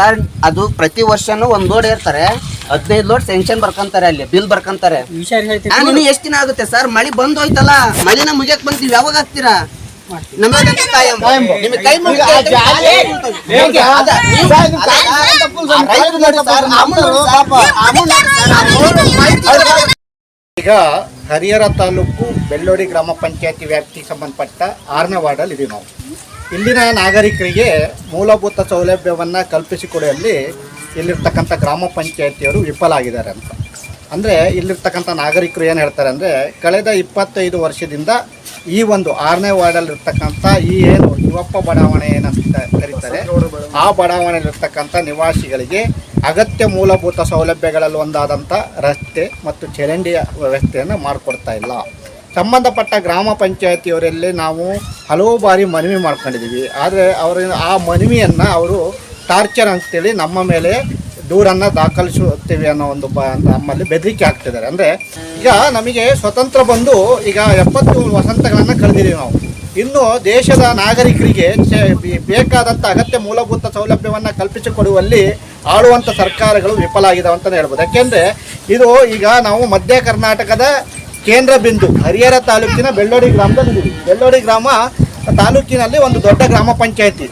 Sir ಅದು ಪ್ರತಿ ವರ್ಷನೂ ಒಂದ್ ಲೋಡ್ ಇರ್ತಾರೆ ಹದಿನೈದು ಲೋಡ್ ಸೆಂಕ್ಷನ್ ಬರ್ಕಂತಾರೆ ಅಲ್ಲಿ ಬಿಲ್ ಬರ್ಕಂತಾರೆ ಹೇಳ್ತೀನಿ ಇನ್ನು ಎಷ್ಟು ದಿನ ಆಗುತ್ತೆ ಸರ್ ಮಳಿ ಬಂದ್ ಹೋಯ್ತಲ್ಲ ಮಳಿನ ಮುಗಿಯಕ್ ಬಂತೀವಿ ಯಾವಾಗ ಹಾಕ್ತೀರಾ ನಮಗೆ ಕಾಯಂ ನಿಮಗೆ ಕೈ ಮುಗಿದು ಹೇಗೆ? ಅದ, ನೀವು- ಅದ, ಆ ರೈತ ನೋಡಿ ಸರ್, ಅಮೂಲ್ ನೋಡಿ ಸರ್, ಸರ್, ಅಮೂಲ್ ಮಾಹಿತಿ ಈಗ ಹರಿಹರ ತಾಲೂಕು ಬೆಳ್ಳೋಡಿ ಗ್ರಾಮ ಪಂಚಾಯತಿ ವ್ಯಾಪ್ತಿಗೆ ಸಂಬಂಧಪಟ್ಟ ಆರನೇ ವಾರ್ಡಲ್ಲಿ ಇದೀವಿ ನಾವು ಇಲ್ಲಿನ ನಾಗರಿಕರಿಗೆ ಮೂಲಭೂತ ಸೌಲಭ್ಯವನ್ನು ಕಲ್ಪಿಸಿಕೊಡುವಲ್ಲಿ ಇಲ್ಲಿರ್ತಕ್ಕಂಥ ಗ್ರಾಮ ಪಂಚಾಯತಿಯವರು ವಿಫಲ ಆಗಿದ್ದಾರೆ ಅಂತ. ಅಂದರೆ ಇಲ್ಲಿರ್ತಕ್ಕಂಥ ನಾಗರಿಕರು ಏನು ಹೇಳ್ತಾರೆ ಅಂದರೆ, ಕಳೆದ ಇಪ್ಪತ್ತೈದು ವರ್ಷದಿಂದ ಈ ಒಂದು ಆರನೇ ವಾರ್ಡಲ್ಲಿರ್ತಕ್ಕಂಥ ಈ ಏನು ಯುವಪ್ಪ ಬಡಾವಣೆ ಏನಂತ ಕರೀತಾರೆ, ಆ ಬಡಾವಣೆಯಲ್ಲಿರ್ತಕ್ಕಂಥ ನಿವಾಸಿಗಳಿಗೆ ಅಗತ್ಯ ಮೂಲಭೂತ ಸೌಲಭ್ಯಗಳಲ್ಲಿ ಒಂದಾದಂಥ ರಸ್ತೆ ಮತ್ತು ಚರಂಡಿಯ ವ್ಯವಸ್ಥೆಯನ್ನು ಮಾಡಿಕೊಡ್ತಾ ಇಲ್ಲ. ಸಂಬಂಧಪಟ್ಟ ಗ್ರಾಮ ಪಂಚಾಯತಿಯವರಲ್ಲಿ ನಾವು ಹಲವು ಬಾರಿ ಮನವಿ ಮಾಡ್ಕೊಂಡಿದ್ದೀವಿ. ಆದರೆ ಅವರ ಆ ಮನವಿಯನ್ನು ಅವರು ಟಾರ್ಚರ್ ಅಂತೇಳಿ ನಮ್ಮ ಮೇಲೆ ದೂರನ್ನು ದಾಖಲಿಸುತ್ತೇವೆ ಅನ್ನೋ ಒಂದು ಬ ನಮ್ಮಲ್ಲಿ ಬೆದರಿಕೆ ಆಗ್ತಿದ್ದಾರೆ ಅಂದರೆ ಈಗ ನಮಗೆ ಸ್ವತಂತ್ರ ಬಂದು ಈಗ ಎಪ್ಪತ್ತು ವಸಂತಗಳನ್ನು ಕಳೆದಿದ್ದೀವಿ ನಾವು. ಇನ್ನು ದೇಶದ ನಾಗರಿಕರಿಗೆ ಬೇಕಾದಂಥ ಅಗತ್ಯ ಮೂಲಭೂತ ಸೌಲಭ್ಯವನ್ನು ಕಲ್ಪಿಸಿಕೊಡುವಲ್ಲಿ ಆಳುವಂಥ ಸರ್ಕಾರಗಳು ವಿಫಲ ಆಗಿದಾವೆ ಅಂತಲೇ ಹೇಳ್ಬೋದು. ಯಾಕೆಂದರೆ ಇದು ಈಗ ನಾವು ಮಧ್ಯ ಕರ್ನಾಟಕದ ಕೇಂದ್ರ ಬಿಂದು, ಹರಿಹರ ತಾಲೂಕಿನ ಬೆಳ್ಳೋಡಿ ಗ್ರಾಮದಲ್ಲಿ ಬೆಳ್ಳೋಡಿ ಗ್ರಾಮ ತಾಲೂಕಿನಲ್ಲಿ ಒಂದು ದೊಡ್ಡ ಗ್ರಾಮ ಪಂಚಾಯತಿ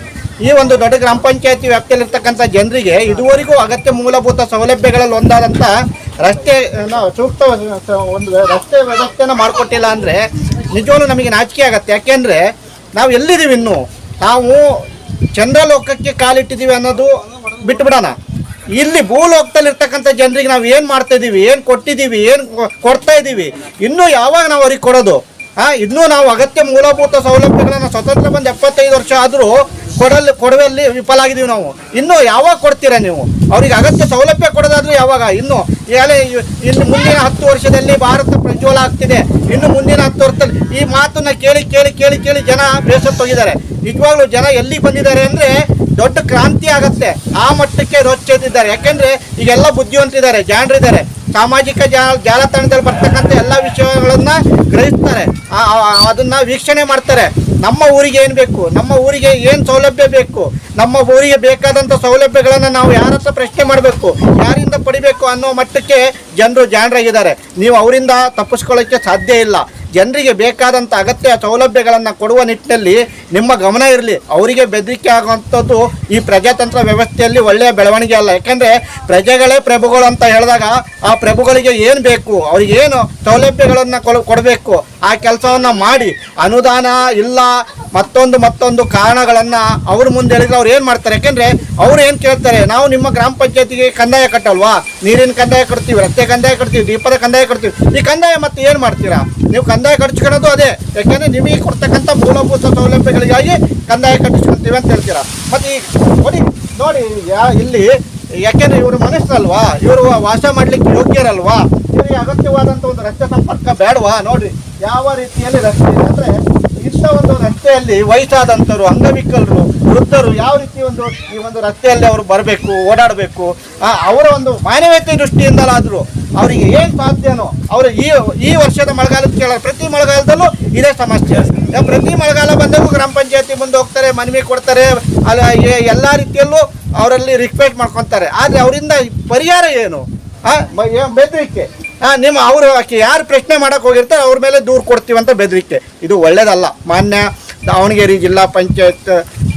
ಈ ಒಂದು ದೊಡ್ಡ ಗ್ರಾಮ ಪಂಚಾಯತಿ ವ್ಯಾಪ್ತಿಯಲ್ಲಿರ್ತಕ್ಕಂಥ ಜನರಿಗೆ ಇದುವರೆಗೂ ಅಗತ್ಯ ಮೂಲಭೂತ ಸೌಲಭ್ಯಗಳಲ್ಲಿ ಒಂದಾದಂಥ ರಸ್ತೆ ಸೂಕ್ತ ಒಂದು ರಸ್ತೆ ವ್ಯವಸ್ಥೆನ ಮಾಡಿಕೊಟ್ಟಿಲ್ಲ ಅಂದರೆ ನಿಜವಾಗ್ಲೂ ನಮಗೆ ನಾಚಿಕೆ ಆಗತ್ತೆ. ಯಾಕೆಂದರೆ ನಾವು ಎಲ್ಲಿದ್ದೀವಿ ಇನ್ನು? ನಾವು ಚಂದ್ರಲೋಕಕ್ಕೆ ಕಾಲಿಟ್ಟಿದ್ದೀವಿ ಅನ್ನೋದು ಬಿಟ್ಬಿಡೋಣ. ಇಲ್ಲಿ ಭೂಲೋಕದಲ್ಲಿರ್ತಕ್ಕಂಥ ಜನರಿಗೆ ನಾವು ಏನು ಮಾಡ್ತಾ ಇದೀವಿ, ಏನು ಕೊಟ್ಟಿದ್ದೀವಿ ಏನು ಕೊಡ್ತಾ ಇದ್ದೀವಿ ಇನ್ನೂ ಯಾವಾಗ ನಾವು ಅವ್ರಿಗೆ ಕೊಡೋದು? ಹಾಂ ಇನ್ನೂ ನಾವು ಅಗತ್ಯ ಮೂಲಭೂತ ಸೌಲಭ್ಯಗಳನ್ನು ಸ್ವತಂತ್ರ ಬಂದು ಎಪ್ಪತ್ತೈದು ವರ್ಷ ಆದರೂ ಕೊಡಲ್ಲಿ ಕೊಡುವಲ್ಲಿ ವಿಫಲ ಆಗಿದ್ದೀವಿ ನಾವು. ಇನ್ನು ಯಾವಾಗ ಕೊಡ್ತೀರಾ ನೀವು? ಅವ್ರಿಗೆ ಅಗತ್ಯ ಸೌಲಭ್ಯ ಕೊಡೋದಾದ್ರೂ ಯಾವಾಗ? ಇನ್ನು ಇನ್ನು ಮುಂದಿನ ಹತ್ತು ವರ್ಷದಲ್ಲಿ ಭಾರತ ಪ್ರಜ್ವಲ ಆಗ್ತಿದೆ. ಇನ್ನು ಮುಂದಿನ ಹತ್ತು ವರ್ಷದಲ್ಲಿ ಈ ಮಾತನ್ನ ಕೇಳಿ ಕೇಳಿ ಕೇಳಿ ಕೇಳಿ ಜನ ಬೇಸತ್ತೋಗಿದ್ದಾರೆ. ನಿಜವಾಗ್ಲೂ ಜನ ಎಲ್ಲಿ ಬಂದಿದ್ದಾರೆ ಅಂದರೆ ದೊಡ್ಡ ಕ್ರಾಂತಿ ಆಗತ್ತೆ. ಆ ಮಟ್ಟಕ್ಕೆ ರೋಚಿದ್ದಾರೆ ಯಾಕೆಂದ್ರೆ ಈಗೆಲ್ಲ ಬುದ್ಧಿವಂತಿದ್ದಾರೆ, ಜಾಣರಿದ್ದಾರೆ. ಸಾಮಾಜಿಕ ಜಾಲ ಜಾಲತಾಣದಲ್ಲಿ ಬರ್ತಕ್ಕಂಥ ಎಲ್ಲ ವಿಷಯಗಳನ್ನ ಗ್ರಹಿಸ್ತಾರೆ. ಅದನ್ನ ವೀಕ್ಷಣೆ ಮಾಡ್ತಾರೆ. ನಮ್ಮ ಊರಿಗೆ ಏನು ಬೇಕು? ನಮ್ಮ ಊರಿಗೆ ಏನು ಸೌಲಭ್ಯ ಬೇಕು? ನಮ್ಮ ಊರಿಗೆ ಬೇಕಾದಂಥ ಸೌಲಭ್ಯಗಳನ್ನು ನಾವು ಯಾರ ಹತ್ರ ಪ್ರಶ್ನೆ ಮಾಡಬೇಕು? ಯಾರಿಂದ ಪಡಿಬೇಕು ಅನ್ನೋ ಮಟ್ಟಕ್ಕೆ ಜನರು ಜಾಣರಾಗಿದ್ದಾರೆ. ನೀವು ಅವರಿಂದ ತಪ್ಪಿಸ್ಕೊಳ್ಳೋಕ್ಕೆ ಸಾಧ್ಯ ಇಲ್ಲ. ಜನರಿಗೆ ಬೇಕಾದಂಥ ಅಗತ್ಯ ಸೌಲಭ್ಯಗಳನ್ನು ಕೊಡುವ ನಿಟ್ಟಿನಲ್ಲಿ ನಿಮ್ಮ ಗಮನ ಇರಲಿ. ಅವರಿಗೆ ಬೆದರಿಕೆ ಆಗುವಂಥದ್ದು ಈ ಪ್ರಜಾತಂತ್ರ ವ್ಯವಸ್ಥೆಯಲ್ಲಿ ಒಳ್ಳೆಯ ಬೆಳವಣಿಗೆ ಅಲ್ಲ. ಯಾಕೆಂದರೆ ಪ್ರಜೆಗಳೇ ಪ್ರಭುಗಳು ಅಂತ ಹೇಳಿದಾಗ ಆ ಪ್ರಭುಗಳಿಗೆ ಏನು ಬೇಕು? ಅವ್ರಿಗೆ ಏನು ಸೌಲಭ್ಯಗಳನ್ನು ಕೊಡ, ಕೊಡಬೇಕು. ಆ ಕೆಲಸವನ್ನು ಮಾಡಿ. ಅನುದಾನ ಇಲ್ಲ ಮತ್ತೊಂದು ಮತ್ತೊಂದು ಕಾರಣಗಳನ್ನು ಅವ್ರ ಮುಂದೆ ಹೇಳಿದ್ರೆ ಅವ್ರು ಏನು ಮಾಡ್ತಾರೆ? ಯಾಕೆಂದರೆ ಅವ್ರು ಏನು ಕೇಳ್ತಾರೆ? ನಾವು ನಿಮ್ಮ ಗ್ರಾಮ ಪಂಚಾಯತಿಗೆ ಕಂದಾಯ ಕಟ್ಟಲ್ವಾ? ನೀರಿನ ಕಂದಾಯ ಕಟ್ತೀವಿ, ರಸ್ತೆ ಕಂದಾಯ ಕಟ್ತೀವಿ, ದೀಪದ ಕಂದಾಯ ಕಟ್ತೀವಿ. ಈ ಕಂದಾಯ ಮತ್ತೆ ಏನು ಮಾಡ್ತೀರಾ? ನೀವು ಕಂದಾಯ ಕಟ್ಟಿಸ್ಕೊಳ್ಳೋದು ಅದೇ. ಯಾಕೆಂದರೆ ನಿಮಗೆ ಕೊಡ್ತಕ್ಕಂಥ ಮೂಲಭೂತ ಸೌಲಭ್ಯಗಳಿಗಾಗಿ ಕಂದಾಯ ಕಟ್ಟಿಸ್ಕೊಳ್ತೀವಿ ಅಂತ ಹೇಳ್ತೀರಾ? ಮತ್ತೆ ಈ ನೋಡಿ ನೋಡಿ ಇಲ್ಲಿ ಯಾಕೆಂದ್ರೆ ಇವರು ಮನುಷ್ಯರಲ್ವಾ ಇವರು ವಾಸ ಮಾಡಲಿಕ್ಕೆ ಯೋಗ್ಯರಲ್ವಾ? ಇವರಿಗೆ ಅಗತ್ಯವಾದಂಥ ಒಂದು ರಸ್ತೆ ಸಂಪರ್ಕ ಬೇಡವಾ? ನೋಡ್ರಿ, ಯಾವ ರೀತಿಯಲ್ಲಿ ರಸ್ತೆ ಅಂದ್ರೆ ಇಂಥ ಒಂದು ರಸ್ತೆಯಲ್ಲಿ ವಯಸ್ಸಾದಂಥವ್ರು ಅಂಗವಿಕಲರು, ವೃದ್ಧರು ಯಾವ ರೀತಿ ಒಂದು ಈ ಒಂದು ರಸ್ತೆಯಲ್ಲಿ ಅವರು ಬರಬೇಕು, ಓಡಾಡಬೇಕು ಅವರ ಒಂದು ಮಾನವೀಯತೆ ದೃಷ್ಟಿಯಿಂದಲಾದರೂ ಅವರಿಗೆ ಏನು ಸಾಧ್ಯನೋ, ಅವರು ಈ ಈ ವರ್ಷದ ಮಳೆಗಾಲದ ಕೇಳ, ಪ್ರತಿ ಮಳೆಗಾಲದಲ್ಲೂ ಇದೇ ಸಮಸ್ಯೆ. ಪ್ರತಿ ಮಳೆಗಾಲ ಬಂದಾಗೂ ಗ್ರಾಮ ಪಂಚಾಯತಿ ಮುಂದೆ ಹೋಗ್ತಾರೆ, ಮನವಿ ಕೊಡ್ತಾರೆ, ಅಲ್ಲ ಎಲ್ಲ ರೀತಿಯಲ್ಲೂ ಅವರಲ್ಲಿ ರಿಕ್ವೆಸ್ಟ್ ಮಾಡ್ಕೊತಾರೆ. ಆದರೆ ಅವರಿಂದ ಪರಿಹಾರ ಏನು? ಬೆದರಿಕೆ. ನಿಮ್ಮ ಅವರು ಯಾರು ಪ್ರಶ್ನೆ ಮಾಡೋಕೆ ಹೋಗಿರ್ತಾರೆ, ಅವ್ರ ಮೇಲೆ ದೂರು ಕೊಡ್ತೀವಿ ಅಂತ ಬೆದರಿಕೆ. ಇದು ಒಳ್ಳೇದಲ್ಲ. ಮಾನ್ಯ ದಾವಣಗೆರೆ ಜಿಲ್ಲಾ ಪಂಚಾಯತ್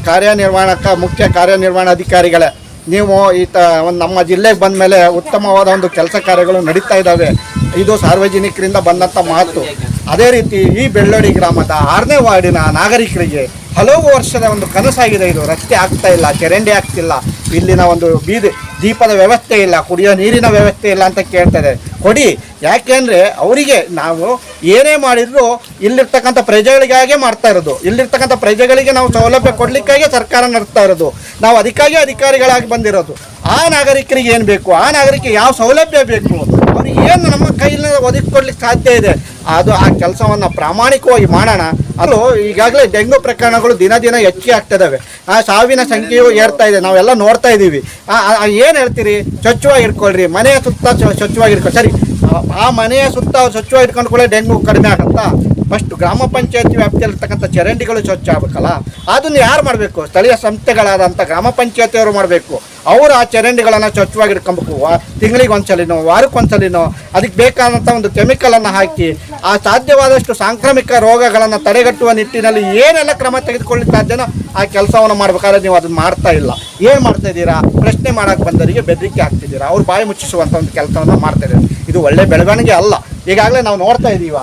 ಕಾರ್ಯನಿರ್ವಹಣಕ ಮುಖ್ಯ ಕಾರ್ಯನಿರ್ವಹಣಾಧಿಕಾರಿಗಳೇ ನೀವು ಈ ತ, ಒಂದು ನಮ್ಮ ಜಿಲ್ಲೆಗೆ ಬಂದ ಮೇಲೆ ಉತ್ತಮವಾದ ಒಂದು ಕೆಲಸ ಕಾರ್ಯಗಳು ನಡೀತಾ ಇದ್ದಾವೆ. ಇದು ಸಾರ್ವಜನಿಕರಿಂದ ಬಂದಂಥ ಮಾತು. ಅದೇ ರೀತಿ ಈ ಬೆಳ್ಳೋಡಿ ಗ್ರಾಮದ ಆರನೇ ವಾರ್ಡಿನ ನಾಗರಿಕರಿಗೆ ಹಲವು ವರ್ಷದ ಒಂದು ಕನಸಾಗಿದೆ ಇದು. ರಸ್ತೆ ಆಗ್ತಾ ಇಲ್ಲ, ಚರಂಡಿ ಆಗ್ತಿಲ್ಲ. ಇಲ್ಲಿನ ಒಂದು ಬೀದಿ ದೀಪದ ವ್ಯವಸ್ಥೆ ಇಲ್ಲ, ಕುಡಿಯೋ ನೀರಿನ ವ್ಯವಸ್ಥೆ ಇಲ್ಲ ಅಂತ ಕೇಳ್ತಾರೆ ಕೊಡಿ. ಯಾಕೆಂದರೆ ಅವರಿಗೆ ನಾವು ಏನೇ ಮಾಡಿದರೂ ಇಲ್ಲಿರ್ತಕ್ಕಂಥ ಪ್ರಜೆಗಳಿಗಾಗೆ ಮಾಡ್ತಾ ಇರೋದು. ಇಲ್ಲಿರ್ತಕ್ಕಂಥ ಪ್ರಜೆಗಳಿಗೆ ನಾವು ಸೌಲಭ್ಯ ಕೊಡ್ಲಿಕ್ಕಾಗೆ ಸರ್ಕಾರ ನಡೆಸ್ತಾ ಇರೋದು. ನಾವು ಅದಕ್ಕಾಗಿ ಅಧಿಕಾರಿಗಳಾಗಿ ಬಂದಿರೋದು. ಆ ನಾಗರಿಕರಿಗೆ ಏನು ಬೇಕು? ಆ ನಾಗರಿಕ ಯಾವ ಸೌಲಭ್ಯ ಬೇಕು? ಏನು ನಮ್ಮ ಕೈಯಿಂದ ಒದಗಿಸ್ಕೊಡ್ಲಿಕ್ಕೆ ಸಾಧ್ಯ ಇದೆ? ಅದು ಆ ಕೆಲಸವನ್ನು ಪ್ರಾಮಾಣಿಕವಾಗಿ ಮಾಡೋಣ. ಅದು ಈಗಾಗಲೇ ಡೆಂಗು ಪ್ರಕರಣಗಳು ದಿನ ದಿನ ಹೆಚ್ಚಿಗೆ ಆಗ್ತಿದ್ದಾವೆ ಆ ಸಾವಿನ ಸಂಖ್ಯೆಯು ಏರ್ತಾ ಇದೆ. ನಾವೆಲ್ಲ ನೋಡ್ತಾ ಇದ್ದೀವಿ ಏನು ಹೇಳ್ತೀರಿ? ಸ್ವಚ್ಛವಾಗಿ ಇಟ್ಕೊಳ್ರಿ. ಮನೆಯ ಸುತ್ತ ಸ್ವ- ಸ್ವಚ್ಛವಾಗಿ ಇಟ್ಕೊ ಸರಿ. ಆ ಮನೆಯ ಸುತ್ತ ಸ್ವಚ್ಛವಾಗಿ ಇಟ್ಕೊಂಡು ಕೂಡ ಡೆಂಗು ಕಡಿಮೆ ಆಗತ್ತಾ? ಫಸ್ಟ್ ಗ್ರಾಮ ಪಂಚಾಯತಿ ವ್ಯಾಪ್ತಿಯಲ್ಲಿರ್ತಕ್ಕಂಥ ಚರಂಡಿಗಳು ಸ್ವಚ್ಛ ಆಗಬೇಕಲ್ಲ? ಅದನ್ನು ಯಾರು ಮಾಡಬೇಕು? ಸ್ಥಳೀಯ ಸಂಸ್ಥೆಗಳಾದಂಥ ಗ್ರಾಮ ಪಂಚಾಯತಿಯವರು ಮಾಡಬೇಕು. ಅವರು ಆ ಚರಂಡಿಗಳನ್ನು ಸ್ವಚ್ಛವಾಗಿ ಇಟ್ಕೊಬೇಕು ತಿಂಗಳಿಗೆ ಒಂದ್ಸಲಿನೋ ವಾರಕ್ಕೆ ಒಂದ್ಸಲಿನೋ ಅದಕ್ಕೆ ಬೇಕಾದಂಥ ಒಂದು ಕೆಮಿಕಲನ್ನು ಹಾಕಿ, ಆ ಸಾಧ್ಯವಾದಷ್ಟು ಸಾಂಕ್ರಾಮಿಕ ರೋಗಗಳನ್ನು ತಡೆಗಟ್ಟುವ ನಿಟ್ಟಿನಲ್ಲಿ ಏನೆಲ್ಲ ಕ್ರಮ ತೆಗೆದುಕೊಳ್ಳಿ ಸಾಧ್ಯನೋ ಆ ಕೆಲಸವನ್ನು ಮಾಡ್ಬೇಕಾದ್ರೆ ನೀವು ಅದನ್ನು ಮಾಡ್ತಾ ಇಲ್ಲ. ಏನು ಮಾಡ್ತಾ ಇದ್ದೀರಾ? ಪ್ರಶ್ನೆ ಮಾಡೋಕ್ಕೆ ಬಂದವರಿಗೆ ಬೆದರಿಕೆ ಹಾಕ್ತಿದ್ದೀರಾ? ಅವ್ರು ಬಾಯಿ ಮುಚ್ಚಿಸುವಂಥ ಒಂದು ಕೆಲಸವನ್ನು ಮಾಡ್ತಾ ಇದ್ದಾರೆ. ಇದು ಒಳ್ಳೆ ಬೆಳವಣಿಗೆ ಅಲ್ಲ. ಈಗಾಗಲೇ ನಾವು ನೋಡ್ತಾ ಇದ್ದೀವ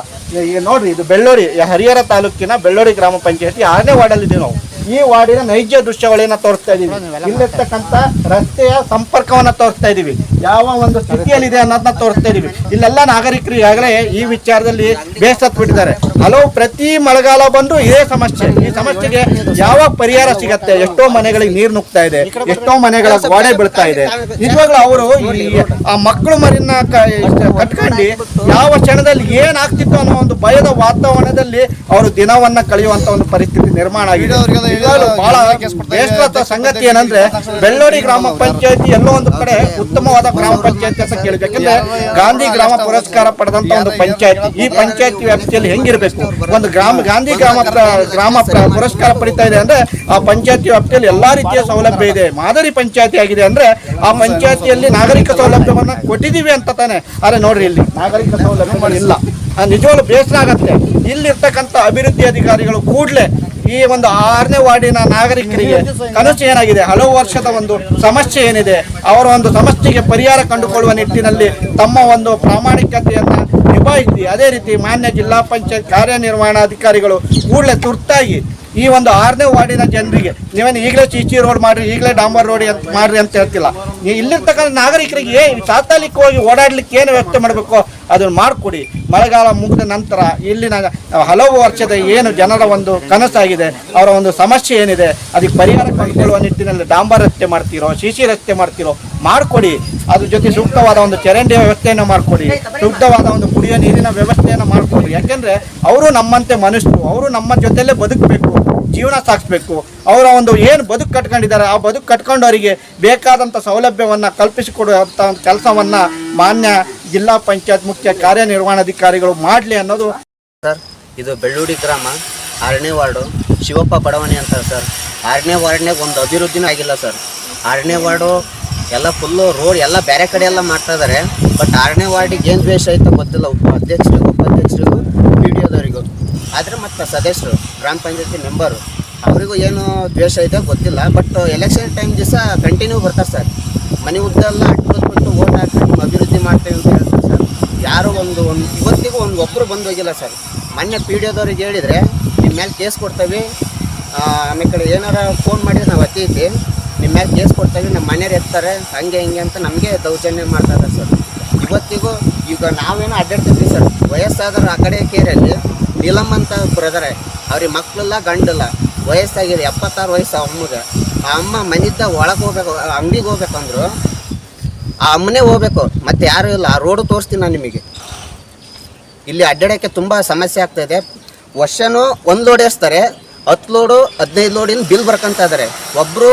ಈಗ ನೋಡ್ರಿ, ಇದು ಬೆಳ್ಳೂರಿ, ಹರಿಹರ ತಾಲೂಕಿನ ಬೆಳ್ಳೂರಿ ಗ್ರಾಮ ಪಂಚಾಯತಿ ಆರನೇ ವಾರ್ಡಲ್ಲಿದ್ದೀವಿ ನಾವು. ಈ ವಾರ್ಡಿನ ನೈಜ ದೃಶ್ಯಗಳನ್ನ ತೋರಿಸ್ತಾ ಇದೀವಿ. ಇಲ್ಲಿರ್ತಕ್ಕಂಥ ರಸ್ತೆಯ ಸಂಪರ್ಕವನ್ನ ತೋರಿಸ್ತಾ ಇದೀವಿ. ಯಾವ ಒಂದು ಸ್ಥಿತಿಯಲ್ಲಿದೆ ಅನ್ನೋದನ್ನ ತೋರಿಸ್ತಾ ಇದೀವಿ. ಇಲ್ಲೆಲ್ಲ ನಾಗರಿಕರು ಈಗಾಗಲೇ ಈ ವಿಚಾರದಲ್ಲಿ ಬೇಸತ್ ಬಿಟ್ಟಿದ್ದಾರೆ. ಹಲವು ಪ್ರತಿ ಮಳೆಗಾಲ ಬಂದು ಇದೇ ಸಮಸ್ಯೆ. ಈ ಸಮಸ್ಯೆಗೆ ಯಾವ ಪರಿಹಾರ ಸಿಗತ್ತೆ? ಎಷ್ಟೋ ಮನೆಗಳಿಗೆ ನೀರು ನುಗ್ತಾ ಇದೆ. ಎಷ್ಟೋ ಮನೆಗಳ ಗೋಡೆ ಬೀಳ್ತಾ ಇದೆ. ನಿಜವಾಗ್ಲೂ ಅವರು ಈ ಆ ಮಕ್ಕಳು ಮರಿನ ಕಟ್ಕೊಂಡು ಯಾವ ಕ್ಷಣದಲ್ಲಿ ಏನಾಗ್ತಿತ್ತು ಅನ್ನೋ ಒಂದು ಭಯದ ವಾತಾವರಣದಲ್ಲಿ ಅವರು ದಿನವನ್ನ ಕಳೆಯುವಂತ ಒಂದು ಪರಿಸ್ಥಿತಿ ನಿರ್ಮಾಣ ಆಗಿದೆ. ಬಹಳ ಸಂಗತಿ ಏನಂದ್ರೆ ಬೆಳ್ಳೂರಿ ಗ್ರಾಮ ಪಂಚಾಯತಿ ಎಲ್ಲೋ ಒಂದು ಕಡೆ ಉತ್ತಮವಾದ ಗ್ರಾಮ ಪಂಚಾಯತಿ ಅಂತ ಕೇಳಬೇಕಂದ್ರೆ ಗಾಂಧಿ ಗ್ರಾಮ ಪುರಸ್ಕಾರ ಪಡೆದಂತ ಒಂದು ಪಂಚಾಯತ್. ಈ ಪಂಚಾಯತಿ ವ್ಯಾಪ್ತಿಯಲ್ಲಿ ಹೆಂಗಿರ್ಬೇಕು? ಒಂದು ಗ್ರಾಮ, ಗಾಂಧಿ ಗ್ರಾಮ ಗ್ರಾಮ ಪುರಸ್ಕಾರ ಪಡಿತಾ ಇದೆ ಅಂದ್ರೆ ಆ ಪಂಚಾಯತಿ ವ್ಯಾಪ್ತಿಯಲ್ಲಿ ಎಲ್ಲಾ ರೀತಿಯ ಸೌಲಭ್ಯ ಇದೆ. ಮಾದರಿ ಪಂಚಾಯತಿ ಆಗಿದೆ ಅಂದ್ರೆ ಆ ಪಂಚಾಯತಿಯಲ್ಲಿ ನಾಗರಿಕ ಸೌಲಭ್ಯವನ್ನ ಕೊಟ್ಟಿದೀವಿ ಅಂತ ತಾನೆ. ಆದರೆ ನೋಡ್ರಿ ಇಲ್ಲಿ ನಾಗರಿಕ ಸೌಲಭ್ಯ ಇಲ್ಲ. ನಿಜವಾಗ್ಲೂ ಬೇಸರ ಆಗತ್ತೆ. ಇಲ್ಲಿರ್ತಕ್ಕಂಥ ಅಭಿವೃದ್ಧಿ ಅಧಿಕಾರಿಗಳು ಕೂಡಲೇ ಈ ಒಂದು ಆರನೇ ವಾರ್ಡಿನ ನಾಗರಿಕರಿಗೆ ಕನಸು ಏನಾಗಿದೆ? ಹಲವು ವರ್ಷದ ಒಂದು ಸಮಸ್ಯೆ ಏನಿದೆ? ಅವರ ಒಂದು ಸಮಸ್ಯೆಗೆ ಪರಿಹಾರ ಕಂಡುಕೊಳ್ಳುವ ನಿಟ್ಟಿನಲ್ಲಿ ತಮ್ಮ ಒಂದು ಪ್ರಾಮಾಣಿಕತೆಯನ್ನ ನಿಭಾಯಿಸಿ. ಅದೇ ರೀತಿ ಮಾನ್ಯ ಜಿಲ್ಲಾ ಪಂಚಾಯತ್ ಕಾರ್ಯನಿರ್ವಹಣಾಧಿಕಾರಿಗಳು ಕೂಡಲೇ ತುರ್ತಾಗಿ ಈ ಒಂದು ಆರನೇ ವಾರ್ಡಿನ ಜನರಿಗೆ ನೀವೇನು ಈಗಲೇ ಸಿ ರೋಡ್ ಮಾಡ್ರಿ, ಈಗಲೇ ಡಾಂಬರ್ ರೋಡ್ ಮಾಡ್ರಿ ಅಂತ ಹೇಳ್ತಿಲ್ಲ. ಇಲ್ಲಿರ್ತಕ್ಕಂಥ ನಾಗರಿಕರಿಗೆ ತಾತ್ಕಾಲಿಕವಾಗಿ ಓಡಾಡ್ಲಿಕ್ಕೆ ಏನು ವ್ಯವಸ್ಥೆ ಮಾಡಬೇಕು? ಅದನ್ನು ಮಾಡಿಕೊಡಿ. ಮಳೆಗಾಲ ಮುಗಿದ ನಂತರ ಇಲ್ಲಿನ ಹಲವು ವರ್ಷದ ಏನು ಜನರ ಒಂದು ಕನಸಾಗಿದೆ, ಅವರ ಒಂದು ಸಮಸ್ಯೆ ಏನಿದೆ, ಅದಕ್ಕೆ ಪರಿಹಾರ ಕಂಡುಕೊಳ್ಳುವ ನಿಟ್ಟಿನಲ್ಲಿ ಡಾಂಬರ್ ರಸ್ತೆ ಮಾಡ್ತಿರೋ, ಸಿ ರಸ್ತೆ ಮಾಡ್ತಿರೋ, ಮಾಡಿಕೊಡಿ. ಅದ್ರ ಜೊತೆ ಸೂಕ್ತವಾದ ಒಂದು ಚರಂಡಿ ವ್ಯವಸ್ಥೆಯನ್ನು ಮಾಡಿಕೊಡಿ. ಸೂಕ್ತವಾದ ಒಂದು ಕುಡಿಯೋ ನೀರಿನ ವ್ಯವಸ್ಥೆಯನ್ನು ಮಾಡಿಕೊಡಿ. ಯಾಕೆಂದ್ರೆ ಅವರು ನಮ್ಮಂತೆ ಮನುಷ್ಯರು, ಅವರು ನಮ್ಮ ಜೊತೆಯಲ್ಲೇ ಬದುಕಬೇಕು, ಜೀವನ ಸಾಗಿಸ್ಬೇಕು. ಅವರ ಒಂದು ಏನು ಬದುಕು ಕಟ್ಕೊಂಡಿದ್ದಾರೆ, ಆ ಬದುಕು ಕಟ್ಕೊಂಡು ಅವರಿಗೆ ಬೇಕಾದಂಥ ಸೌಲಭ್ಯವನ್ನು ಕಲ್ಪಿಸಿಕೊಡುವಂಥ ಕೆಲಸವನ್ನು ಮಾನ್ಯ ಜಿಲ್ಲಾ ಪಂಚಾಯತ್ ಮುಖ್ಯ ಕಾರ್ಯನಿರ್ವಹಣಾಧಿಕಾರಿಗಳು ಮಾಡಲಿ ಅನ್ನೋದು ಸರ್, ಇದು ಬೆಳ್ಳೂಡಿ ಗ್ರಾಮ, ಆರನೇ ವಾರ್ಡು, ಶಿವಪ್ಪ ಬಡಾವಣೆ ಅಂತ ಸರ್. ಆರನೇ ವಾರ್ಡ್ನಾಗ ಒಂದು ಅಭಿವೃದ್ಧಿನೂ ಆಗಿಲ್ಲ ಸರ್. ಆರನೇ ವಾರ್ಡು ಎಲ್ಲ ಫುಲ್ಲು ರೋಡ್ ಎಲ್ಲ ಬೇರೆ ಕಡೆ ಎಲ್ಲ ಮಾಡ್ತಾ ಇದ್ದಾರೆ ಬಟ್ ಆರನೇ ವಾರ್ಡಿಗೆ ಏನು ದ್ವೇಷ ಆಯಿತು ಗೊತ್ತಿಲ್ಲ. ಉಪ ಅಧ್ಯಕ್ಷರಿಗೂ ಉಪಾಧ್ಯಕ್ಷರಿಗೂ ಪಿ ಡಿ ಒದವರಿಗೂ ಆದರೆ ಮತ್ತು ಸದಸ್ಯರು, ಗ್ರಾಮ ಪಂಚಾಯತಿ ಮೆಂಬರು ಅವರಿಗೂ ಏನು ದ್ವೇಷ ಐತೆ ಗೊತ್ತಿಲ್ಲ. ಬಟ್ ಎಲೆಕ್ಷನ್ ಟೈಮ್ ದಿವಸ ಕಂಟಿನ್ಯೂ ಬರ್ತಾರೆ ಸರ್. ಮನೆ ಉದ್ದೆಲ್ಲ ಅಡ್ಬಿಟ್ಟು ಓಟ್ ಹಾಕಿ ನಿಮ್ಮ ಅಭಿವೃದ್ಧಿ ಮಾಡ್ತೇವೆ ಅಂತ ಹೇಳ್ತಾರೆ ಸರ್. ಯಾರು ಒಂದು ಒಂದು ಇವತ್ತಿಗೂ ಒಂದು ಒಬ್ಬರು ಬಂದು ಹೋಗಿಲ್ಲ ಸರ್. ಮೊನ್ನೆ ಪಿ ಡಿ ಒದವ್ರಿಗೆ ಹೇಳಿದರೆ ನಿಮ್ಮ ಮೇಲೆ ಕೇಸ್ ಕೊಡ್ತೇವೆ. ಆಮೇಲೆ ಕಡೆ ಏನಾರ ಫೋನ್ ಮಾಡಿದ್ರೆ ನಾವು ಅತಿ ಐತಿ ನಿಮ್ಮ ಮೇಲೆ ಕೇಸ್ ಕೊಡ್ತೇವೆ. ನಮ್ಮ ಮನೆಯವ್ರು ಎತ್ತಾರೆ. ಹಂಗೆ, ಹಿಂಗೆ ಅಂತ ನಮಗೆ ದೌರ್ಜನ್ಯ ಮಾಡ್ತಾರೆ ಸರ್. ಇವತ್ತಿಗೂ ಈಗ ನಾವೇನೋ ಅಡ್ಡಾಡ್ತಿದ್ವಿ ಸರ್. ವಯಸ್ಸಾದವರು ಆ ಕಡೆ ಕೇರಲ್ಲಿ ನೀಲಮ್ ಅಂತ ಬ್ರದರೇ ಅವ್ರಿಗೆ ಮಕ್ಕಳಿಲ್ಲ ಗಂಡಲ್ಲ. ವಯಸ್ಸಾಗಿದೆ, ಎಪ್ಪತ್ತಾರು ವಯಸ್ಸು ಆ ಅಮ್ಮಗೆ. ಆ ಅಮ್ಮ ಮನೆಯಿಂದ ಒಳಗೆ ಹೋಗ್ಬೇಕು, ಅಂಗಡಿಗೆ ಹೋಗ್ಬೇಕಂದ್ರು ಆ ಅಮ್ಮನೇ ಹೋಗ್ಬೇಕು, ಮತ್ತೆ ಯಾರೂ ಇಲ್ಲ. ಆ ರೋಡು ತೋರಿಸ್ತೀನಿ ನಾನು ನಿಮಗೆ. ಇಲ್ಲಿ ಅಡ್ಡಾಡೋಕ್ಕೆ ತುಂಬ ಸಮಸ್ಯೆ ಆಗ್ತಾ ಇದೆ. ವರ್ಷನೂ ಒಂದು ಲೋಡ್ ಎಸ್ತಾರೆ, ಹತ್ತು ಲೋಡು ಹದಿನೈದು ಲೋಡಿನ ಬಿಲ್ ಬರ್ಕೊಂತ ಇದ್ದಾರೆ ಒಬ್ಬರು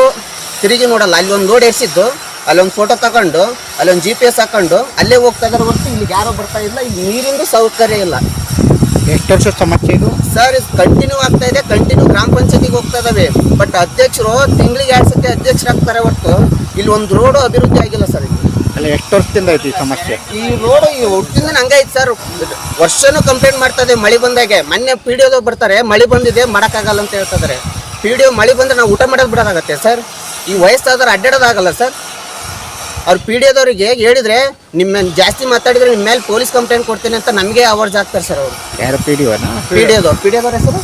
ತಿರುಗಿ ನೋಡಲ್ಲ, ಅಲ್ಲಿ ಒಂದು ಲೋಡ್ ಎರ್ಸಿದ್ದು ಅಲ್ಲೊಂದು ಫೋಟೋ ತಗೊಂಡು ಅಲ್ಲೊಂದು ಜಿ ಪಿ ಎಸ್ ಹಾಕೊಂಡು, ಅಲ್ಲೇ ಹೋಗ್ತಾ ಇದ್ದಾರೆ ಹೊರತು ಇಲ್ಲಿಗೆ ಯಾರೋ ಬರ್ತಾ ಇಲ್ಲ, ಇಲ್ಲಿ ನೀರಿಂದು ಸೌಕರ್ಯ ಇಲ್ಲ. ಎಷ್ಟು ವರ್ಷ ಸಮಸ್ಯೆ ಇದು? ಸರ್ ಇದು ಕಂಟಿನ್ಯೂ ಆಗ್ತಾ ಇದೆ. ಕಂಟಿನ್ಯೂ ಗ್ರಾಮ ಪಂಚಾಯತಿಗೆ ಹೋಗ್ತಾ ಇದಾವೆ. ಬಟ್ ಅಧ್ಯಕ್ಷರು ತಿಂಗಳಿಗೆ ಎರಡು ಸತಿ ಅಧ್ಯಕ್ಷರಾಗ್ತಾರೆ ಹೊರತು. ಇಲ್ಲಿ ಒಂದು ರೋಡು ಅಭಿವೃದ್ಧಿ ಆಗಿಲ್ಲ ಸರ್ ಅಲ್ಲ ಎಷ್ಟು ವರ್ಷದಿಂದ ಐತಿ ಈ ಸಮಸ್ಯೆ? ಈ ರೋಡ್ ಈ ಹುಟ್ಟಿಂದ ಹಂಗೆ ಐತೆ ಸರ್ ವರ್ಷನೂ ಕಂಪ್ಲೇಂಟ್ ಮಾಡ್ತಾ ಇದೆ ಮಳೆ ಬಂದಾಗೆ. ಮೊನ್ನೆ ಪಿ ಡಿ ಬರ್ತಾರೆ ಮಳೆ ಬಂದಿದೆ ಮಾಡೋಕ್ಕಾಗಲ್ಲ ಅಂತ ಹೇಳ್ತಿದ್ದಾರೆ ಪಿ ಡಿ ಮಳೆ ಬಂದರೆ ನಾವು ಊಟ ಮಾಡೋದು ಬಿಡೋದಾಗತ್ತೆ ಸರ್ ಈ ವಯಸ್ಸಾದ್ರೆ ಅಡ್ಡಾಡೋದಾಗಲ್ಲ ಸರ್ ಅವ್ರು ಪಿ ಡಿ ಎದವ್ರಿಗೆ ಹೇಳಿದ್ರೆ ನಿಮ್ಮ ಜಾಸ್ತಿ ಮಾತಾಡಿದ್ರೆ ನಿಮ್ಮ ಮೇಲೆ ಪೊಲೀಸ್ ಕಂಪ್ಲೇಂಟ್ ಕೊಡ್ತೀನಿ ಅಂತ ನಮಗೆ ಅವಾರ್ಡ್ಸ್ ಹಾಕ್ತಾರೆ ಸರ್ ಅವರು. ಯಾರು ಪಿ ಡಿ ಪಿ ಡಿ ಎದವ್ರು ಪಿ ಡಿ ಎದವ್ರ ಹೆಸರು?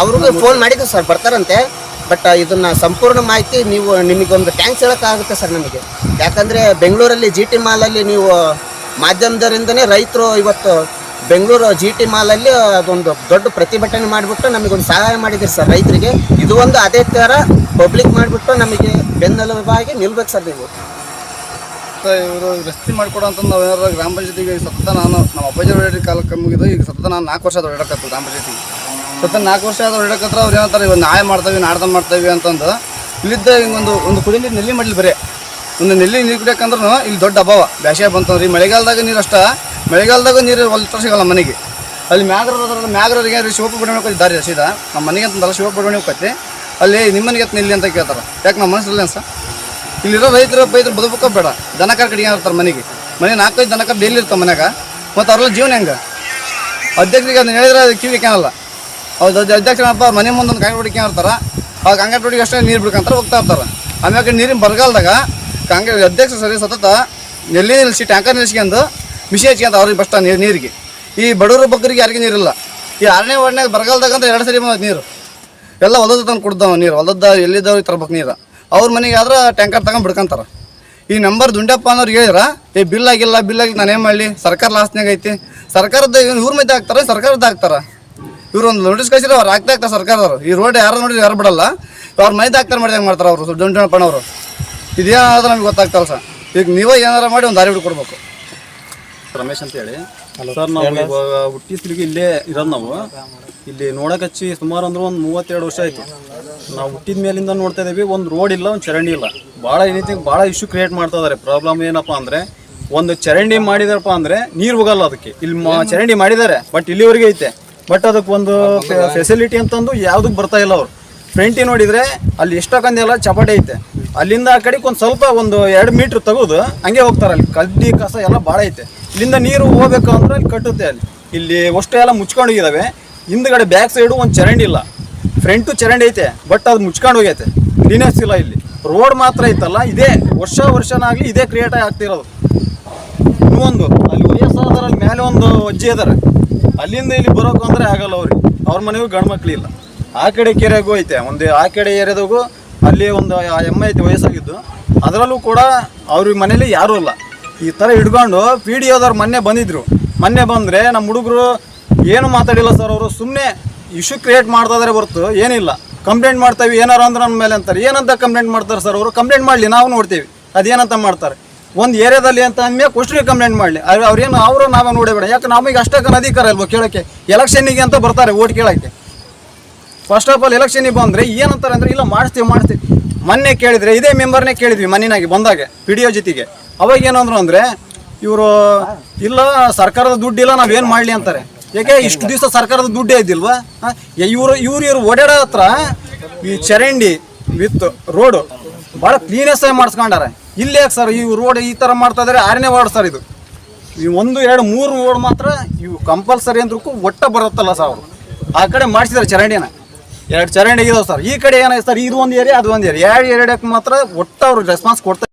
ಅವ್ರಿಗೂ ಫೋನ್ ಮಾಡಿದ್ರು ಸರ್ ಬರ್ತಾರಂತೆ. ಬಟ್ ಇದನ್ನ ಸಂಪೂರ್ಣ ಮಾಹಿತಿ ನೀವು ನಿಮಗೊಂದು ಟ್ಯಾಂಕ್ಸ್ ಹೇಳೋಕ್ಕಾಗುತ್ತೆ ಸರ್ ನಮಗೆ. ಯಾಕಂದರೆ ಬೆಂಗಳೂರಲ್ಲಿ ಜಿ ಟಿ ಮಾಲಲ್ಲಿ ನೀವು ಮಾಧ್ಯಮದರಿಂದನೇ ರೈತರು ಇವತ್ತು ಬೆಂಗಳೂರು ಜಿ ಟಿ ಮಾಲಲ್ಲಿ ಅದೊಂದು ದೊಡ್ಡ ಪ್ರತಿಭಟನೆ ಮಾಡಿಬಿಟ್ಟು ನಮಗೊಂದು ಸಹಾಯ ಮಾಡಿದ್ರಿ ಸರ್ ರೈತರಿಗೆ. ಇದು ಒಂದು ಅದೇ ಥರ ಪಬ್ಲಿಕ್ ಮಾಡಿಬಿಟ್ಟು ನಮಗೆ ಬೆನ್ನೆಲುಬಾಗಿ ನಿಲ್ಬೇಕು ಸರ್ ನೀವು. ಇವರು ರಸ್ತೆ ಮಾಡಿಕೊಡು ಅಂತ ನಾವು ಏನಾರ ಗ್ರಾಮ ಪಂಚಾಯತಿಗೆ ಸತತ ನಾನು, ನಮ್ಮ ಅಪ್ಪಾಜಿ ಹೊರಡಿ ಕಾಲಕ್ಕೆ ಮುಗಿದು ಈಗ ಸತತ ನಾನು ನಾಲ್ಕು ವರ್ಷ ಅದು ಗ್ರಾಮ ಪಂಚಾಯತಿಗೆ. ಸತತ ನಾಲ್ಕು ವರ್ಷ ಅದು ಹೊರಡಕತ್ರ ಅವ್ರು ಏನಂತಾರೆ ಇವಾಗ ನಾಳೆ ಮಾಡ್ತೇವೆ ನಾಡ್ದ ಮಾಡ್ತೇವೆ ಅಂತಂದು. ಇಲ್ಲಿದ್ದ ಹಿಂಗೊಂದು, ಒಂದು ಕುಡಿ ನೀರು ನೆಲ್ಲಿ ಮಾಡಲಿ ಬರೀ. ಒಂದು ನೆಲ್ಲಿ ನೀರು ಕುಡಿಯೋಕಂದ್ರೂ ಇಲ್ಲಿ ದೊಡ್ಡ ಅಭಾವ. ಬ್ಯಾಸಿಗೆ ಬಂತಂದ್ರೆ ಈ ಮಳೆಗಾಲದಾಗ ನೀರು ಅಷ್ಟ, ಮಳೆಗಾಲದಾಗ ನೀರು ಒಂದು ಲೀಟ್ರ್ ಸಿಗಲ್ಲ ಮನೆಗೆ. ಅಲ್ಲಿ ಮ್ಯಾಗ್ರ ಮ್ಯಾಗ್ರಿಗೆ ಶಿವಪ್ಪ ಬಡವಣೆ ದಾರಿ ಸೀದಾ. ನಮ್ಮ ಮನೆಗೆ ಅಂತಂದ್ರೆ ಶಿವಪ್ಪ ಬಡವಣೆ ಅಲ್ಲಿ ನಿಮ್ಮನಿಗೆ ನಿಲ್ಲಿ ಅಂತ ಕೇಳ್ತಾರೆ. ಯಾಕೆ ನಮ್ಮ ಮನಸ್ಸಲ್ಲಿ ಸರ್? ಇಲ್ಲಿರೋ ರೈತರು ಬೈದ್ರ ಬದುಕ ಬೇಡ. ದನಕಾರ ಕಡಿಗೆ ಇರ್ತಾರೆ ಮನೆಗೆ. ಮನೆ ನಾಲ್ಕೈದು ದನಕ ಡೈಲಿ ಇರ್ತಾವೆ ಮನ್ಯಾಗ? ಮತ್ತು ಅವ್ರೆಲ್ಲ ಜೀವನ ಹೆಂಗೆ? ಅಧ್ಯಕ್ಷರಿಗೆ ಅದನ್ನ ಹೇಳಿದ್ರೆ ಅದು ಕಿವಿ ಕಾಣಲ್ಲ ಹೌದು ಅಧ್ಯಕ್ಷರಪ್ಪ ಮನೆ ಮುಂದೊಂದು ಕಾಂಗ್ರೆಟ್ ಹೊಡಿಕೆ ಇರ್ತಾರೆ ಆ ಕಾಂಗ್ರೆಟ್ ಹೊಡಿಗೆ ಅಷ್ಟೇ ನೀರು ಬಿಡ್ಕಂತಾರೆ ಹೋಗ್ತಾ ಇರ್ತಾರೆ. ಆಮ್ಯಾಕೆ ನೀರಿನ ಬರಗಾಲದಾಗ ಕಾಂಗ್ರೆಸ್ ಅಧ್ಯಕ್ಷ ಸರಿ ಸತತ ಎಲ್ಲಿ ನಿಲ್ಲಿಸಿ ಟ್ಯಾಂಕರ್ ನಿಲ್ಸ್ಕೊಂಡು ಮಿಷಿ ಹಚ್ಕೊಂತ ಅವ್ರಿಗೆ ನೀರು ನೀರಿಗೆ. ಈ ಬಡವರು ಬಗ್ಗರಿಗೆ ಯಾರಿಗೂ ನೀರಿಲ್ಲ. ಈ ಆರನೇ ವಾರ್ಡ್ನಾಗ ಬರಗಾಲದಾಗ ಅಂತ ಎರಡು ಸರಿ ಬಂದ ನೀರು. ಎಲ್ಲ ಹೊಲದ ತಂದು ಕೊಡ್ತಾವ ನೀರು. ಹೊಲದ ಎಲ್ಲಿದ್ದವ್ರಿಗೆ ತರ್ಬೇಕು ನೀರು. ಅವ್ರ ಮನೆಗೆ ಆದ್ರೆ ಟ್ಯಾಂಕರ್ ತಗೊಂಡು ಬಿಡ್ಕೊಂತಾರೆ. ಈ ನಂಬರ್ ದುಂಡಪ್ಪ ಅನ್ನೋರು ಹೇಳಿದ್ರ, ಏ ಬಿಲ್ ಆಗಿಲ್ಲ ಬಿಲ್ ಆಗಿಲ್ಲ, ನಾನು ಏನು ಮಾಡಲಿ? ಸರ್ಕಾರ ಲಾಸ್ನಾಗ ಐತಿ. ಸರ್ಕಾರದ ಇವ್ರ ಮಧ್ಯೆ ಹಾಕ್ತಾರೆ, ಸರ್ಕಾರದ ಹಾಕ್ತಾರ. ಇವ್ರು ನೋಟಿಸ್ ಕಳಿಸಿದ್ರೆ ಅವ್ರು ಹಾಕ್ತಾ ಹಾಕ್ತಾರೆ ಸರ್ಕಾರದವ್ರು. ಈ ರೋಡ್ ಯಾರು ನೋಡಿದ್ರು ಯಾರು ಬಿಡಲ್ಲ. ಅವ್ರ ಮೈದ ಹಾಕ್ತಾರೆ ಮಾಡಿದಂಗೆ ಮಾಡ್ತಾರೆ ಅವರು? ದುಂಡಪ್ಪನವರು. ಆದ್ರೆ ನಮ್ಗೆ ಗೊತ್ತಾಗ್ತಲ್ಲ ಸರ್. ಈಗ ನೀವೇ ಏನಾರ ಮಾಡಿ ಒಂದು ದಾರಿ ಬಿಡ್ಕೊಡ್ಬೇಕು ರಮೇಶ್ ಅಂತ ಹೇಳಿ ಸರ್ ನಾವು ಇವಾಗ ಹುಟ್ಟಿಸ್ಲಿಕ್ಕೆ ಇಲ್ಲೇ ಇರೋದು ನಾವು. ಇಲ್ಲಿ ನೋಡಕ್ಕೆ ಹಚ್ಚಿ ಸುಮಾರು ಅಂದ್ರೆ ಒಂದು ಮೂವತ್ತೆರಡು ವರ್ಷ ಆಯ್ತು. ನಾವು ಹುಟ್ಟಿದ ಮೇಲಿಂದ ನೋಡ್ತಾ ಇದೀವಿ ಒಂದು ರೋಡ್ ಇಲ್ಲ ಒಂದು ಚರಂಡಿ ಇಲ್ಲ. ಭಾಳ ಎನಿಥಿಂಗ್ ಭಾಳ ಇಶ್ಯೂ ಕ್ರಿಯೇಟ್ ಮಾಡ್ತಾ ಇದಾರೆ. ಪ್ರಾಬ್ಲಮ್ ಏನಪ್ಪಾ ಅಂದ್ರೆ ಒಂದು ಚರಂಡಿ ಮಾಡಿದಾರಪ್ಪ ಅಂದ್ರೆ ನೀರು ಹೋಗಲ್ಲ ಅದಕ್ಕೆ. ಇಲ್ಲಿ ಚರಂಡಿ ಮಾಡಿದ್ದಾರೆ ಬಟ್ ಇಲ್ಲಿವರೆಗೆ ಐತೆ. ಬಟ್ ಅದಕ್ಕೆ ಒಂದು ಫೆಸಿಲಿಟಿ ಅಂತಂದು ಯಾವುದಕ್ಕೆ ಬರ್ತಾ ಇಲ್ಲ ಅವ್ರು. ಫ್ರಂಟಿ ನೋಡಿದ್ರೆ ಅಲ್ಲಿ ಎಷ್ಟೊಂದೆಲ್ಲ ಚಪಾಟಿ ಐತೆ. ಅಲ್ಲಿಂದ ಆ ಕಡೆಗೆ ಒಂದು ಸ್ವಲ್ಪ ಒಂದು ಎರಡು ಮೀಟ್ರ್ ತೆಗೆದು ಹಂಗೆ ಹೋಗ್ತಾರೆ. ಅಲ್ಲಿ ಕಡ್ಡಿ ಕಸ ಎಲ್ಲ ಭಾಳ ಐತೆ. ಇಲ್ಲಿಂದ ನೀರು ಹೋಗ್ಬೇಕು ಅಂದ್ರೆ ಅಲ್ಲಿ ಕಟ್ಟುತ್ತೆ ಅಲ್ಲಿ. ಇಲ್ಲಿ ಅಷ್ಟು ಎಲ್ಲ ಮುಚ್ಕೊಂಡು ಹೋಗಿದಾವೆ ಹಿಂದ್ಗಡೆ ಬ್ಯಾಕ್ ಸೈಡು ಒಂದು ಚರಂಡಿ ಇಲ್ಲ. ಫ್ರಂಟು ಚರಂಡಿ ಐತೆ ಬಟ್ ಅದು ಮುಚ್ಕೊಂಡು ಹೋಗೈತೆ. ಕ್ಲೀನೆಸ್ ಇಲ್ಲ ಇಲ್ಲಿ. ರೋಡ್ ಮಾತ್ರ ಐತಲ್ಲ, ಇದೇ ವರ್ಷ ವರ್ಷನಾಗ್ಲಿ ಇದೇ ಕ್ರಿಯೇಟ್ ಆಗ್ತಿರೋದು. ಇನ್ನೊಂದು ಅಲ್ಲಿ ವಯಸ್ಸಾದರ ಮೇಲೆ ಒಂದು ಅಜ್ಜಿ ಇದಾರೆ. ಅಲ್ಲಿಂದ ಇಲ್ಲಿ ಬರೋಕು ಅಂದರೆ ಆಗಲ್ಲ ಅವ್ರಿಗೆ. ಅವ್ರ ಮನೆಗೂ ಗಂಡು ಇಲ್ಲ. ಆ ಕಡೆ ಕೆರೆಗೂ ಐತೆ, ಒಂದು ಆ ಕಡೆ ಏರಿಯಾದಾಗೂ ಅಲ್ಲಿ ಒಂದು ಎಮ್ಮೆ ಐತೆ ವಯಸ್ಸಾಗಿದ್ದು. ಅದರಲ್ಲೂ ಕೂಡ ಅವ್ರ ಮನೇಲಿ ಯಾರೂ ಇಲ್ಲ. ಈ ಥರ ಹಿಡ್ಕೊಂಡು ಪಿ ಡಿ ಓದವ್ರು ಮೊನ್ನೆ ಬಂದಿದ್ರು. ಮೊನ್ನೆ ಬಂದರೆ ನಮ್ಮ ಹುಡುಗರು ಏನು ಮಾತಾಡಿಲ್ಲ ಸರ್ ಅವರು ಸುಮ್ಮನೆ ಇಶ್ಯೂ ಕ್ರಿಯೇಟ್ ಮಾಡ್ತಾ ಹೊರ್ತು, ಏನಿಲ್ಲ. ಕಂಪ್ಲೇಂಟ್ ಮಾಡ್ತಾವೆ, ಏನಾರು ಅಂದ್ರೆ ನಮ್ಮ ಮೇಲೆ ಅಂತಾರೆ. ಏನಂತ ಕಂಪ್ಲೇಂಟ್ ಮಾಡ್ತಾರೆ ಸರ್ ಅವರು? ಕಂಪ್ಲೇಂಟ್ ಮಾಡಲಿ, ನಾವು ನೋಡ್ತೀವಿ. ಅದೇನಂತ ಮಾಡ್ತಾರೆ? ಒಂದು ಏರಿಯಾದಲ್ಲಿ ಅಂತ ಅಂದ್ಮೇಲೆ ಕ್ವಶ್ನಿಗೆ ಕಂಪ್ಲೇಂಟ್ ಮಾಡಲಿ. ಅವ್ರೇನು ಅವರು ನಾವೇ ನೋಡಬೇಡ. ಯಾಕೆ ನಮಗೆ ಅಷ್ಟಕ್ಕೆ ಅಧಿಕಾರ ಅಲ್ವಾ ಕೇಳೋಕ್ಕೆ? ಎಲೆಕ್ಷನ್ನಿಗೆ ಅಂತ ಬರ್ತಾರೆ ಓಟ್ ಕೇಳೋಕ್ಕೆ. ಫಸ್ಟ್ ಆಫ್ ಆಲ್ ಎಲೆಕ್ಷನಿಗೆ ಬಂದರೆ ಏನಂತಾರೆ ಅಂದರೆ, ಇಲ್ಲ ಮಾಡಿಸ್ತೀವಿ ಮಾಡಿಸ್ತೀವಿ ಮೊನ್ನೆ ಕೇಳಿದರೆ, ಇದೇ ಮೆಂಬರ್ನೇ ಕೇಳಿದ್ವಿ ಮನೆಯಾಗಿ ಬಂದಾಗ ಪಿ ಡಿ ಒ ಜೊತೆಗೆ. ಅವಾಗ ಏನಂದ್ರು ಅಂದರೆ, ಇವರು, ಇಲ್ಲ, ಸರ್ಕಾರದ ದುಡ್ಡಿಲ್ಲ ನಾವೇನು ಮಾಡಲಿ? ಅಂತಾರೆ. ಯಾಕೆ, ಇಷ್ಟು ದಿವಸ ಸರ್ಕಾರದ ದುಡ್ಡೇ ಇದ್ದಿಲ್ವಾ? ಇವರು, ಇವ್ರು ಇವ್ರು ಓಡಾಡೋ ಹತ್ರ ಈ ಚರಂಡಿ ವಿತ್ ರೋಡು ಭಾಳ ಕ್ಲೀನೆಸ್ ಆಗಿ ಮಾಡಿಸ್ಕೊಂಡಾರೆ. ಇಲ್ಲಿ ಯಾಕೆ ಸರ್ ಈ ರೋಡ್ ಈ ಥರ ಮಾಡ್ತಾ ಇದ್ದಾರೆ ಆರನೇ ವಾರ್ಡ್ ಸರ್ ಇದು. ಈ ಒಂದು, ಎರಡು, ಮೂರು ರೋಡ್ ಮಾತ್ರ ಇವು ಕಂಪಲ್ಸರಿ ಅಂದ್ರೂ ಒಟ್ಟ ಬರುತ್ತಲ್ಲ ಸರ್ ಅವರು. ಆ ಕಡೆ ಮಾಡಿಸಿದ್ದಾರೆ ಚರಂಡಿನ. ಎರಡು ಚರಂಡಿ ಇದಾವೆ ಸರ್. ಈ ಕಡೆ ಏನಾಯ್ತು ಸರ್? ಇದು ಒಂದು ಏರಿಯಾ, ಅದು ಒಂದು ಏರಿಯಾ. ಎರಡು ಎರಡಕ್ಕೆ ಮಾತ್ರ ಒಟ್ಟು ಅವ್ರು ರೆಸ್ಪಾನ್ಸ್ ಕೊಡ್ತಾರೆ